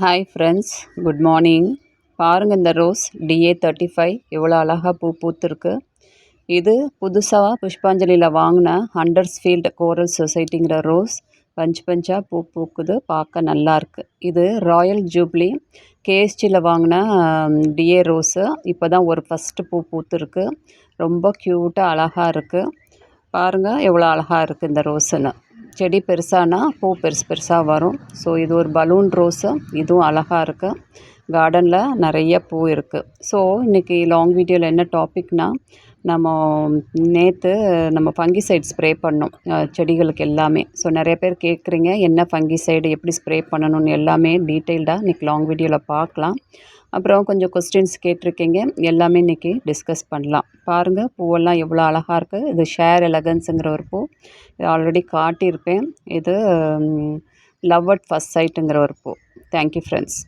Hi friends good morning பாருங்கள் இந்த rose DA thirty five எவ்வளோ அழகாக பூ பூத்துருக்கு. இது புதுசாக புஷ்பாஞ்சலியில் வாங்கின ஹண்டர்ஸ்ஃபீல்டு கோரல் சொசைட்டிங்கிற ரோஸ் பஞ்ச் பஞ்சாக பூ பூக்குது. பார்க்க நல்லாயிருக்கு இது ராயல் ஜூப்ளி கேஎஸ்டியில் வாங்கின டிஏ ரோஸு இப்போ தான் ஒரு ஃபஸ்ட்டு பூ பூத்துருக்கு. ரொம்ப க்யூட்டாக அழகாக இருக்குது பாருங்கள் எவ்வளோ அழகாக இருக்குது இந்த ரோஸுன்னு செடி பெருசானா பூ பெருசு பெருசாக வரும். ஸோ இது ஒரு பலூன் ரோஸு இதுவும் அழகாக இருக்குது கார்டனில் நிறைய பூ இருக்குது ஸோ இன்றைக்கி லாங் வீடியோவில் என்ன டாபிக்னால் நம்ம நேற்று நம்ம ஃபங்கிசைட் ஸ்ப்ரே பண்ணோம். செடிகளுக்கு எல்லாமே. ஸோ நிறைய பேர் கேட்குறீங்க என்ன ஃபங்கிசைடு எப்படி ஸ்ப்ரே பண்ணணும்னு எல்லாமே டீட்டெயில்டாக இன்றைக்கி லாங் வீடியோவில் பார்க்கலாம். அப்புறம் கொஞ்சம் கொஸ்டின்ஸ் கேட்டிருக்கீங்க. எல்லாமே இன்றைக்கி டிஸ்கஸ் பண்ணலாம். பாருங்கள் பூவெல்லாம் எவ்வளோ அழகாக இருக்குது இது ஷேர் எலகன்ஸுங்கிற ஒரு பூ. இது ஆல்ரெடி காட்டியிருப்பேன். இது லவ் அட் ஃபஸ்ட் சைட்டுங்கிற ஒரு பூ. Thank you friends